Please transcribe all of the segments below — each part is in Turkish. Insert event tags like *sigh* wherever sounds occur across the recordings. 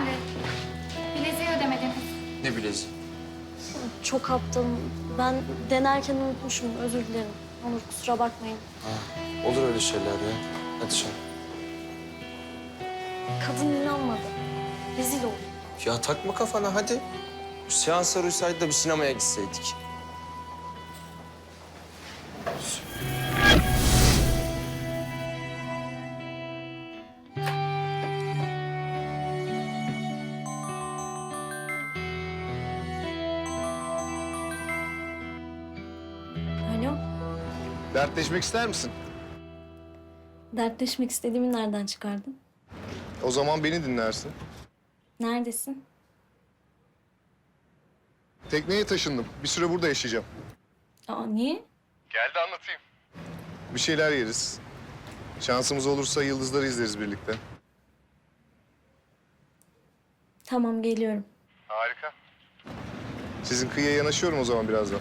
sen de. Bileziği ödemediniz. Ne bileziği? Çok aptalım. Ben denerken unutmuşum. Özür dilerim. Onur kusura bakmayın. Ha, olur öyle şeyler ya. Hadi sen. Kadın inanmadı. Rezil oldu. Ya takma kafana hadi. Seans arıyorsaydı da bir sinemaya gitseydik. Süper. Dertleşmek ister misin? Dertleşmek istediğimi nereden çıkardın? O zaman beni dinlersin. Neredesin? Tekneye taşındım. Bir süre burada yaşayacağım. Aa niye? Gel de anlatayım. Bir şeyler yeriz. Şansımız olursa yıldızları izleriz birlikte. Tamam geliyorum. Harika. Sizin kıyıya yanaşıyorum o zaman birazdan.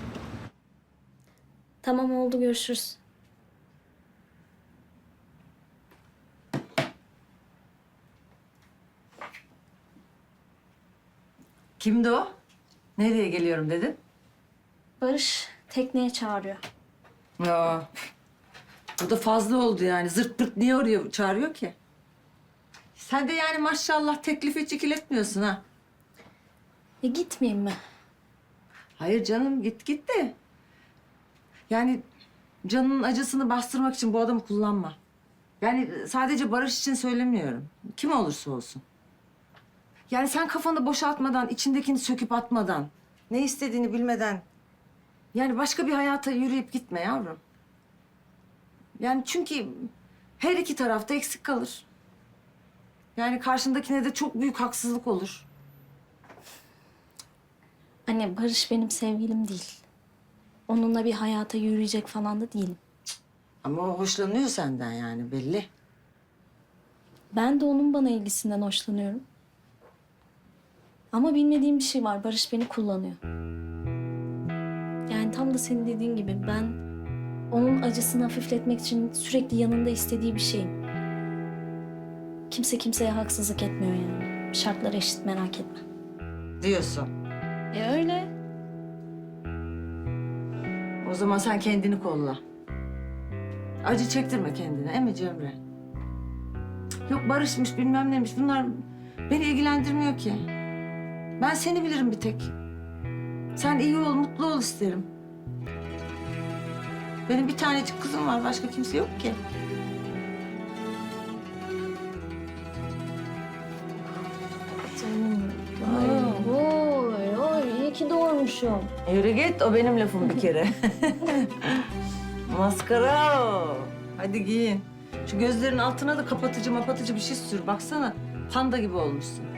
Tamam oldu görüşürüz. Kimdi o? Nereye geliyorum dedin? Barış tekneye çağırıyor. Ya bu da fazla oldu yani. Zırt pırt niye oraya çağırıyor ki? Sen de yani maşallah teklifi çikiletmiyorsun ha. E gitmeyeyim mi? Hayır canım git git de. Yani canının acısını bastırmak için bu adamı kullanma. Yani sadece Barış için söylemiyorum. Kim olursa olsun. Yani sen kafanı boşaltmadan, içindekini söküp atmadan, ne istediğini bilmeden... Yani başka bir hayata yürüyüp gitme yavrum. Yani çünkü her iki tarafta eksik kalır. Yani karşındakine de çok büyük haksızlık olur. Anne Barış benim sevgilim değil. Onunla bir hayata yürüyecek falan da değilim. Ama o hoşlanıyor senden yani belli. Ben de onun bana ilgisinden hoşlanıyorum. Ama bilmediğim bir şey var. Barış beni kullanıyor. Yani tam da senin dediğin gibi ben onun acısını hafifletmek için sürekli yanında istediği bir şeyim. Kimse kimseye haksızlık etmiyor yani. Şartlar eşit merak etme. Diyorsun. E öyle. O zaman sen kendini kolla. Acı çektirme kendine, değil Cemre? Yok barışmış bilmem neymiş bunlar beni ilgilendirmiyor ki. Ben seni bilirim bir tek. Sen iyi ol, mutlu ol isterim. Benim bir tanecik kızım var, başka kimse yok ki. Ki doğurmuşum. Yürü git, o benim lafım bir kere. *laughs* Maskara o. Hadi giyin. Şu gözlerin altına da kapatıcı mapatıcı bir şey sür. Baksana, panda gibi olmuşsun.